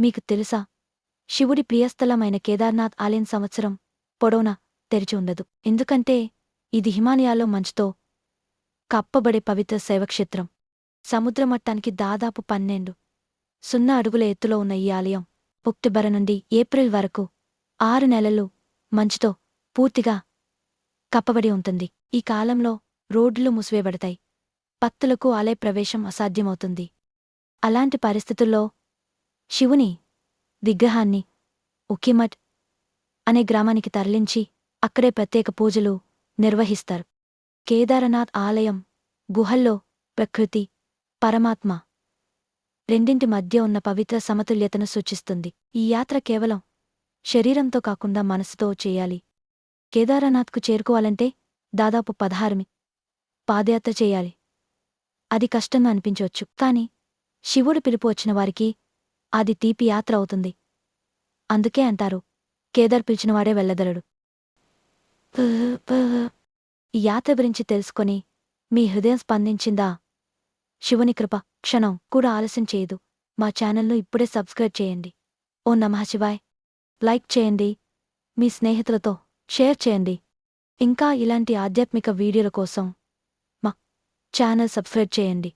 మీకు తెలుసా? శివుడి ప్రియస్థలమైన కేదార్నాథ్ ఆలయం సంవత్సరం పొడవునా తెరిచి ఉండదు. ఎందుకంటే ఇది హిమాలయాల్లో మంచుతో కప్పబడే పవిత్ర శైవక్షేత్రం. సముద్రమట్టానికి దాదాపు పన్నెండు సున్నా అడుగుల ఎత్తులో ఉన్న ఈ ఆలయం అక్టోబర్ నుండి ఏప్రిల్ వరకు ఆరు నెలలు మంచుతో పూర్తిగా కప్పబడి ఉంటుంది. ఈ కాలంలో రోడ్లు మూసివేయబడతాయి. భక్తులకు ఆలయ ప్రవేశం అసాధ్యమవుతుంది. అలాంటి పరిస్థితుల్లో శివుని విగ్రహాన్ని ఉకిమట్ అనే గ్రామానికి తరలించి అక్కడే ప్రత్యేక పూజలు నిర్వహిస్తారు. కేదారనాథ్ ఆలయం గుహల్లో ప్రకృతి పరమాత్మ రెండింటి మధ్య ఉన్న పవిత్ర సమతుల్యతను సూచిస్తుంది. ఈ యాత్ర కేవలం శరీరంతో కాకుండా మనసుతో చేయాలి. కేదారనాథ్కు చేరుకోవాలంటే దాదాపు పదహారుమి పాదయాత్ర చేయాలి. అది కష్టంగా అనిపించవచ్చు. కాని శివుడు పిలుపు వచ్చిన వారికి అది తీపి యాత్ర అవుతుంది. అందుకే అంటారు కేదార్ పిలిచినవాడే వెళ్ళదలడు ఈ యాత్ర గురించి తెలుసుకొని మీ హృదయం స్పందించిందా? శివుని కృప క్షణం కూడా ఆలస్యం చేయదు. మా ఛానల్ను ఇప్పుడే సబ్స్క్రైబ్ చేయండి. ఓ నమః శివాయ్. లైక్ చేయండి. మీ స్నేహితులతో షేర్ చేయండి. ఇంకా ఇలాంటి ఆధ్యాత్మిక వీడియోల కోసం మా ఛానల్ సబ్స్క్రైబ్ చేయండి.